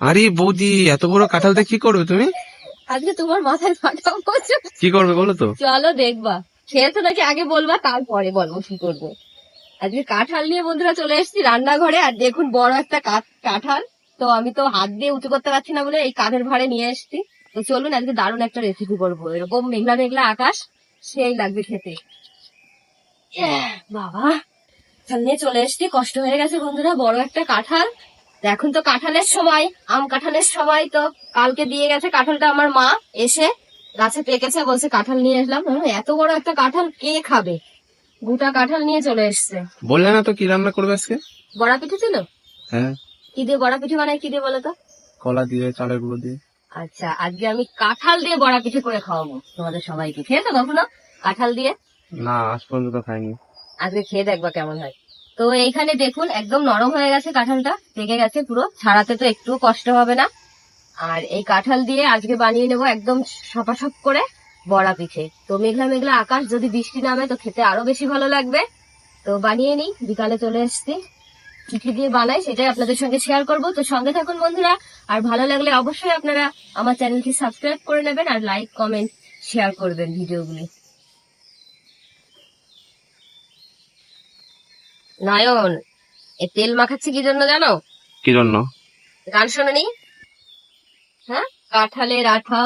আরে বৌদি এত বড় কাঁঠালটা কি করবে তুমি? আজকে তোমার মাথায় ফাটা পড়ছে। কি করবে বলো তো? চলো দেখবা। খেয়েছো নাকি আগে বলবা তারপরে বলব কি করব। আজকে কাঁঠাল নিয়ে বন্ধুরা চলে এসেছি রান্নাঘরে আর দেখুন বড় একটা কাঁঠাল। তো আমি তো হাত দিয়ে উঁচু করতে পারছি না বলে এই কাঠের ভাড়ে নিয়ে এসেছি। তো চলুন আজকে দারুণ একটা রেসিপি করব। এরকম মেঘলা মেঘলা আকাশ সেই লাগবে খেতে। হ্যাঁ, বাবা। চলে এসছি কষ্ট হয়ে গেছে বন্ধুরা বড় একটা কাঁঠাল। তো এখন তো কাঁঠালের সময় আম কাঁঠালের সময় তো কালকে দিয়ে গেছে কাঁঠালটা আমার মা এসে গাছে পেকেছে বলছে কাঁঠাল নিয়ে আসলাম। এত বড় একটা কাঁঠাল কে খাবে? গোটা কাঁঠাল নিয়ে চলে এসছে। বললে না তো কি রান্না করবে আজকে? বড়া পিঠে ছিল? হ্যাঁ। কি দিয়ে বড়া পিঠে বানায় কি দিয়ে বলো তো? কলা দিয়ে চালের গুঁড়ো দিয়ে। আচ্ছা আজকে আমি কাঁঠাল দিয়ে বড়া পিঠে করে খাওয়াবো তোমাদের সবাইকে। খেয়েছো কখনো কাঁঠাল দিয়ে? না আজ পর্যন্ত খাইনি। আজকে খেয়ে দেখবা কেমন হয়। তো এইখানে দেখুন, একদম নরম হয়ে গেছে কাঁঠালটা। পেকে গেছে পুরো। ছাড়াতে তো একটু কষ্ট হবে না। আর এই কাঁঠাল দিয়ে আজকে বানিয়ে নেব একদম সপাসপ করে বড়া পিঠে। তো মেঘলা মেঘলা আকাশ, যদি বৃষ্টি নামে তো খেতে আরও বেশি ভালো লাগবে। তো বানিয়ে নিই, বিকালে চলে এসছি। পিঠে দিয়ে বানাই, সেটাই আপনাদের সঙ্গে শেয়ার করব। তো সঙ্গে থাকুন বন্ধুরা, আর ভালো লাগলে অবশ্যই আপনারা আমার চ্যানেলটি সাবস্ক্রাইব করে নেবেন আর লাইক কমেন্ট শেয়ার করবেন ভিডিওগুলি। নয়ন এ তেল মাখাচ্ছে কি জন্য জানো? কি জন্য? গান শোনেনি? হ্যাঁ? কাঁঠালের আঠা।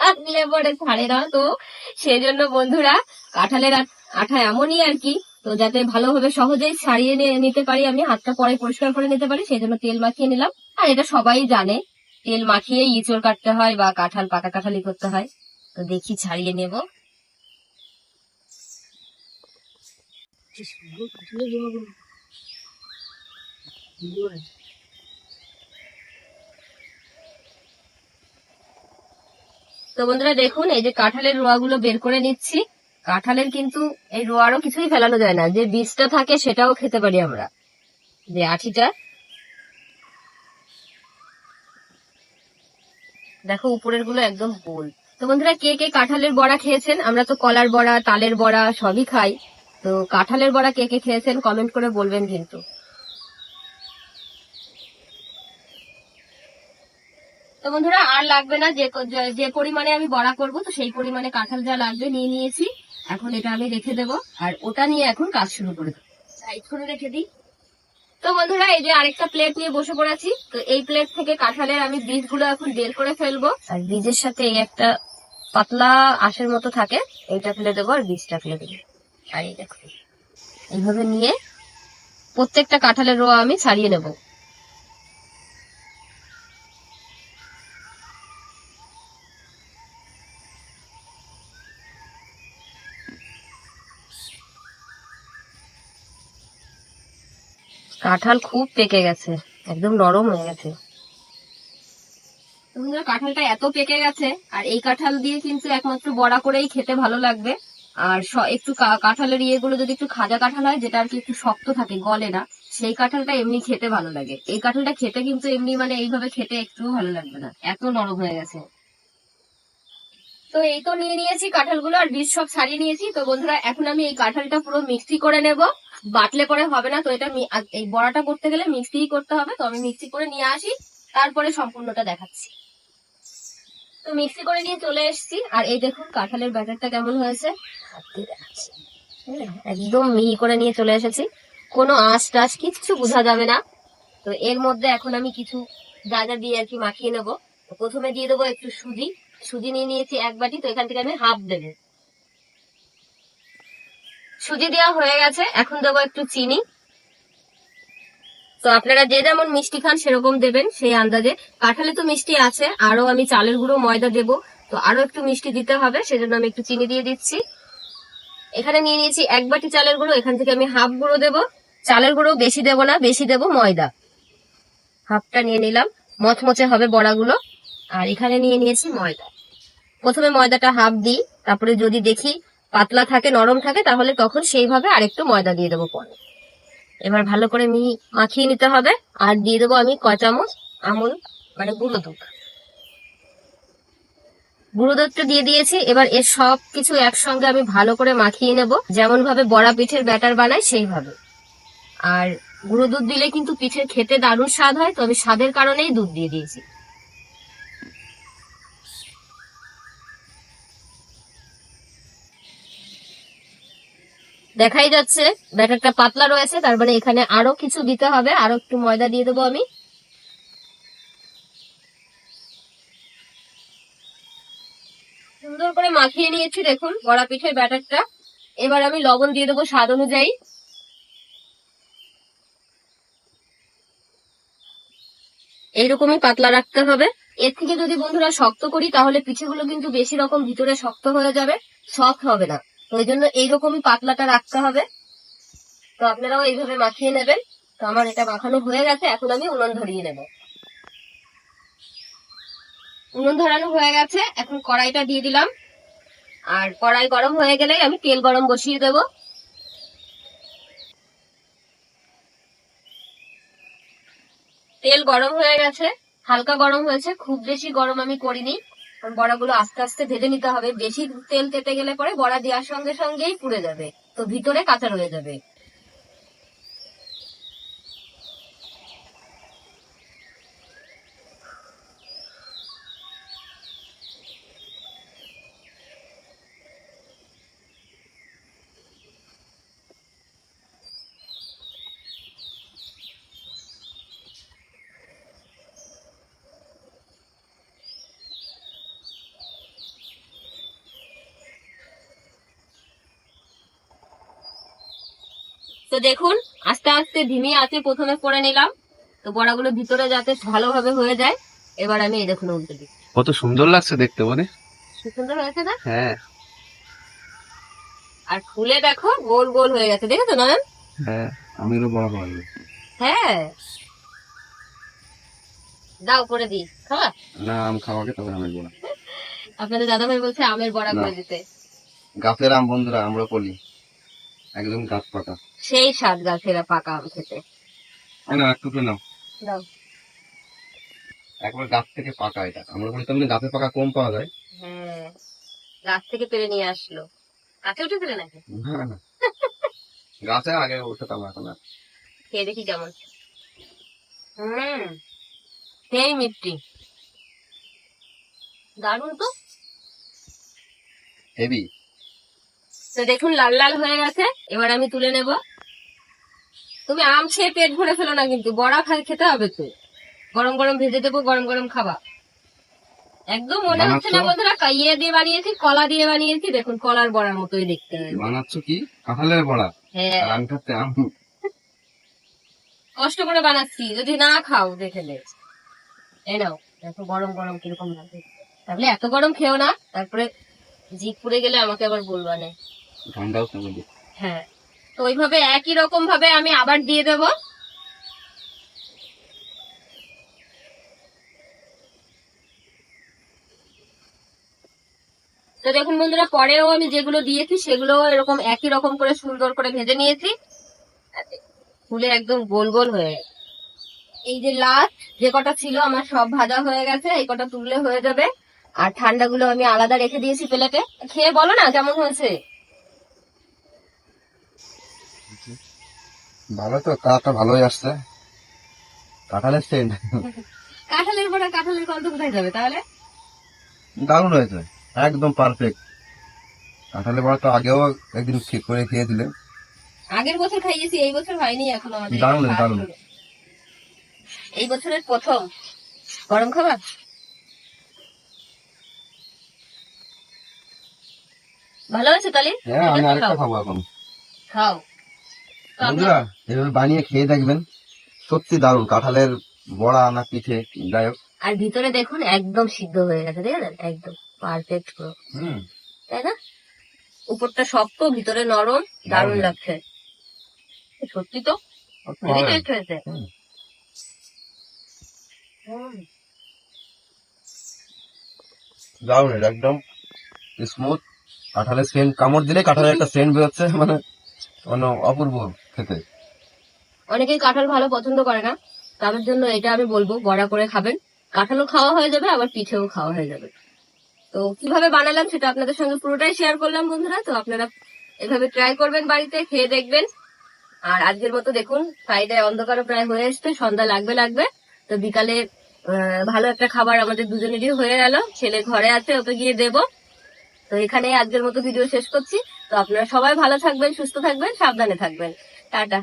লাগলে পরে ছাড়ে না তো। সেই জন্য বন্ধুরা কাঁঠালের আঠা এমনই আর কি। তো যাতে ভালোভাবে সহজেই ছাড়িয়ে নিতে পারি আমি হাতটা পরে পরিষ্কার করে নিতে পারি সেই জন্য তেল মাখিয়ে নিলাম। আর এটা সবাই জানে তেল মাখিয়ে ইঁচড় কাটতে হয় বা কাঁঠাল পাকা কাঁঠালি করতে হয়। তো দেখি ছাড়িয়ে নেব। তো বন্ধুরা দেখুন, এই যে কাঁঠালের রোয়াগুলো বের করে নিচ্ছি। কাঁঠালের কিন্তু এই রোয়ারও কিছুই ফেলানো যায় না। যে বীজটা থাকে সেটাও খেতে পারি আমরা। যে আঠিটা। দেখো উপরেরগুলো একদম গোল। তো বন্ধুরা, কে কে কাঁঠালের বড়া খেয়েছেন? আমরা তো কলার বড়া, তালের বড়া সবই খাই। তো কাঁঠালের বড়া কে কে খেয়েছেন কমেন্ট করে বলবেন কিন্তু। তো বন্ধুরা, আর লাগবে না, যে যে- পরিমাণে আমি বড়া করব, তো সেই পরিমাণে কাঁঠাল যা লাগবে নিয়ে নিয়েছি। এখন এটা আমি রেখে দেব, আর ওটা নিয়ে এখন কাজ শুরু করে দেবো। রেখে দিই। তো বন্ধুরা, এই যে আরেকটা প্লেট নিয়ে বসে পড়েছি, তো এই প্লেট থেকে কাঁঠালের আমি বীজগুলো এখন বের করে ফেলব। আর বীজের সাথে এই একটা পাতলা আঁশের মতো থাকে, এইটা ফেলে দেবো আর বীজটা ফেলে দেবো। এই দেখো। এইভাবে নিয়ে প্রত্যেকটা কাঁঠালের রোয়া আমি ছাড়িয়ে নেব। কাঁঠাল খুব পেকে গেছে, একদম নরম হয়ে গেছে। বন্ধুরা, কাঁঠালটা এত পেকে গেছে, আর এই কাঁঠাল দিয়ে কিন্তু একমাত্র বড়া করেই খেতে ভালো লাগবে। আর একটু কাঁঠালের ইয়েগুলো যদি একটু খাজা কাঁঠাল হয়, যেটা আর কি একটু শক্ত থাকে, গলে না, সেই কাঁঠালটা এমনি খেতে ভালো লাগে। এই কাঁঠালটা খেতে কিন্তু এমনি মানে এইভাবে খেতে একটু ভালো লাগবে না, এত নরম হয়ে গেছে। তো এই তো নিয়ে নিয়েছি কাঁঠালগুলো, আর বীজ সব ছাড়িয়ে নিয়েছি। তো বন্ধুরা, এখন আমি এই কাঁঠালটা পুরো মিক্সি করে নেব। বাটলে পরে হবে না, তো এটা এই বড়াটা করতে গেলে মিক্সি করতে হবে। তো আমি মিক্সি করে নিয়ে আসি, তারপরে সম্পূর্ণটা দেখাচ্ছি। তো মিক্সি করে নিয়ে চলে এসেছি। আর এই দেখুন কাঁঠালের ব্যাটারটা কেমন হয়েছে। হ্যাঁ, একদম মিহি করে নিয়ে চলে এসেছি। কোনো আঁশ টাশ কিচ্ছু বোঝা যাবে না। তো এর মধ্যে এখন আমি কিছু যা যা দিয়ে আর কি মাখিয়ে নেব। প্রথমে দিয়ে দেবো একটু সুজি। সুজি নিয়ে নিয়েছি এক বাটি তো এখান থেকে আমি হাফ দেবো। সুজি দেওয়া হয়ে গেছে। এখন দেবো একটু চিনি। তো আপনারা যে যেমন মিষ্টি খান, সেরকম দেবেন সেই আন্দাজে। কাঁঠালে তো মিষ্টি আছে আরও আমি চালের গুঁড়ো, ময়দা দেব। তো আরও একটু মিষ্টি দিতে হবে, সেজন্য আমি একটু চিনি দিয়ে দিচ্ছি। এখানে নিয়ে নিয়েছি এক বাটি চালের গুঁড়ো, এখান থেকে আমি হাফ গুঁড়ো দেব। চালের গুঁড়ো বেশি দেব না, বেশি দেব ময়দা। হাফটা নিয়ে নিলাম, মচমচে হবে বড়াগুলো। আর এখানে নিয়ে নিয়েছি ময়দা। প্রথমে ময়দাটা হাফ দিই, তারপরে যদি দেখি পাতলা থাকে, নরম থাকে, তাহলে তখন সেইভাবে আরেকটু ময়দা দিয়ে দেবো পরে। এবার ভালো করে মিহি মাখিয়ে নিতে হবে। আর দিয়ে দেবো আমি ক চামচ আমুল মানে গুঁড়ো দুধ। গুঁড়ো দুধটা দিয়ে দিয়েছি। এবার এর সব কিছু একসঙ্গে আমি ভালো করে মাখিয়ে নেব। যেমন ভাবে বড়া পিঠের ব্যাটার বানাই সেইভাবে। আর গুঁড়ো দুধ দিলে কিন্তু পিঠের খেতে দারুণ স্বাদ হয় তো আমি স্বাদের কারণেই দুধ দিয়ে দিয়েছি। দেখাই যাচ্ছে। ব্যাটারটা পাতলা রয়েছে, তার মানে এখানে আরও কিছু দিতে হবে। আরও একটু ময়দা দিয়ে দেবো আমি। সুন্দর করে মাখিয়ে নিয়েছি, দেখুন, বড়া পিঠের ব্যাটারটা। এবার আমি লবণ দিয়ে দেবো স্বাদ অনুযায়ী। এইরকমই পাতলা রাখতে হবে। এর থেকে যদি বন্ধুরা শক্ত করি, তাহলে পিঠেগুলো কিন্তু বেশি রকম ভিতরে শক্ত হয়ে যাবে সফট হবে না। ওই জন্য এইরকমই পাতলাটা রাখতে হবে। তো আপনারাও এইভাবে মাখিয়ে নেবেন। তো আমার এটা মাখানো হয়ে গেছে, এখন আমি উনুন ধরিয়ে নেব। উনুন ধরানো হয়ে গেছে, এখন কড়াইটা দিয়ে দিলাম। আর কড়াই গরম হয়ে গেলে আমি তেল গরম বসিয়ে দেব। তেল গরম হয়ে গেছে, হালকা গরম হয়েছে, খুব বেশি গরম আমি করিনি। বড়াগুলো আস্তে আস্তে ভেজে নিতে হবে। বেশি তেল তেতে গেলে পরে বড়া দেওয়ার সঙ্গে সঙ্গেই পুড়ে যাবে। তো ভিতরে কাঁচা রয়ে যাবে। তো দেখুন আস্তে আস্তে ধিমি আছে প্রথমে করে নিলাম। তো বড়াগুলো ভিতরে যাতে ভালোভাবে হয়ে যায় এবার আমি এই দেখুন উল্টে দিই কত সুন্দর লাগছে দেখতে কি সুন্দর হয়েছে না? হ্যাঁ। আর ফুলে দেখো গোল গোল হয়ে গেছে দেখেছ নয়ন? হ্যাঁ আমিরও বড় পারব হ্যাঁ দাও করে দিই। খাবা না আম খাওয়াকে তবে আমের বড়া। আপনাদের দাদা ভাই বলছে আমের বড়া করে। দিতে। গাছের আম বন্ধুরা আমরা বলি একদম গাছ পাতা। সেই স্বাদ গাছেরা পাকা আম খেতে। নাও দাও। একবার গাছ থেকে পাকা এটা। আমরা বলি তেমনি গাছে পাকা কম পাওয়া যায়। হ্যাঁ গাছ থেকে পেরে নিয়ে আসলো। গাছে উঠেছিলে নাকি? না না। গাছে আগে উঠতাম এখন আর। খেয়ে দেখি কেমন। হুম সেই মিষ্টি। দারুণ তো। হেভি। তো দেখুন লাল লাল হয়ে গেছে। এবার আমি তুলে নেব। তুমি আম খেয়ে পেট ভরে ফেলো না কিন্তু বড়া খাই খেতে হবে তো। গরম গরম ভেজে দেবো গরম গরম খাবা। একদম মনে হচ্ছে না? বন্ধুরা কা- ইয়ে দিয়ে বানিয়েছি কলা দিয়ে বানিয়েছি দেখুন কলার বড়ার মতোই দেখতে বানাচ্ছ কি? কাঁঠালের বড়া? হ্যাঁ। আর আমি আম? কষ্ট করে বানাচ্ছি যদি না খাও দেখে নে। এই নাও দেখো গরম গরম কীরকম লাগে। তাহলে এত গরম খেও না তারপরে জিভ পুড়ে গেলে আমাকে আবার বলবা না। ঠান্ডাও হ্যাঁ। তো ওইভাবে একই রকম ভাবে আমি আবার দিয়ে দেব। তো দেখুন বন্ধুরা, পরেও আমি যেগুলো দিয়েছি সেগুলো এরকম একই রকম করে সুন্দর করে ভেজে নিয়েছি। ফুলে একদম গোল গোল হয়ে এই যে লাস্ট, যে কটা ছিল আমার সব ভাজা হয়ে গেছে, এই কটা তুললে হয়ে যাবে। আর ঠান্ডাগুলো আমি আলাদা রেখে দিয়েছি প্লেটে। খেয়ে বলো না, কেমন হয়েছে? ভালো তো কাটা ভালোই আসছে। কাঁঠালের সেন্ট কাঁঠালের পরে কাঁঠালের গন্ধ কোথায় যাবে তাহলে? দারুণ হয়েছে একদম পারফেক্ট কাঁঠালের বড়া তো আগেও একদিন ঠিক করে খেয়ে দিলে। আগের বছর খাইয়েছি এই বছর হয়নি এখনও আমাদের দারুণ, দারুণ। এই বছরের প্রথম। গরম খাবার? ভালো আছে তালি হ্যাঁ আমি আরেকটা। খাব এখন। খাও। বন্ধুরা এভাবে বানিয়ে খেয়ে দেখবেন। সত্যি দারুণ কাঁঠালের বড়া না পিঠে যাই হোক। আর ভিতরে দেখুন একদম সিদ্ধ হয়ে গেছে দেখেন একদম পারফেক্ট পুরো। হুম। তাই না? উপরটা শক্ত ভিতরে নরম দারুণ। লাগছে। সত্যি তো? টেস্ট হয়েছে। দারুণ এটা একদম স্মুথ কাঁঠালের সেন্ট কামড় দিলে কাঁঠালের একটা সেন্ট বেরোচ্ছে মানে মানে অপূর্ব। খেতে অনেকেই কাঁঠাল ভালো পছন্দ করে না। তাদের জন্য এটা আমি বলব, বড়া করে খাবেন। কাঁঠালও খাওয়া হয়ে যাবে, আবার পিঠেও খাওয়া হয়ে যাবে। তো কীভাবে বানালাম সেটা আপনাদের সঙ্গে পুরোটাই শেয়ার করলাম বন্ধুরা। তো আপনারা এভাবে ট্রাই করবেন বাড়িতে, খেয়ে দেখবেন। আর আজকের মতো দেখুন ফ্রাইডে অন্ধকারও প্রায় হয়ে এসছে, সন্ধ্যা লাগবে লাগবে। তো বিকালে ভালো একটা খাবার আমাদের দুজনেরই হয়ে গেল ছেলে ঘরে আছে, ওকে গিয়ে দেব। তো এখানে আজকের মতো ভিডিও শেষ করছি। তো আপনারা সবাই ভালো থাকবেন, সুস্থ থাকবেন, সাবধানে থাকবেন। টাটা।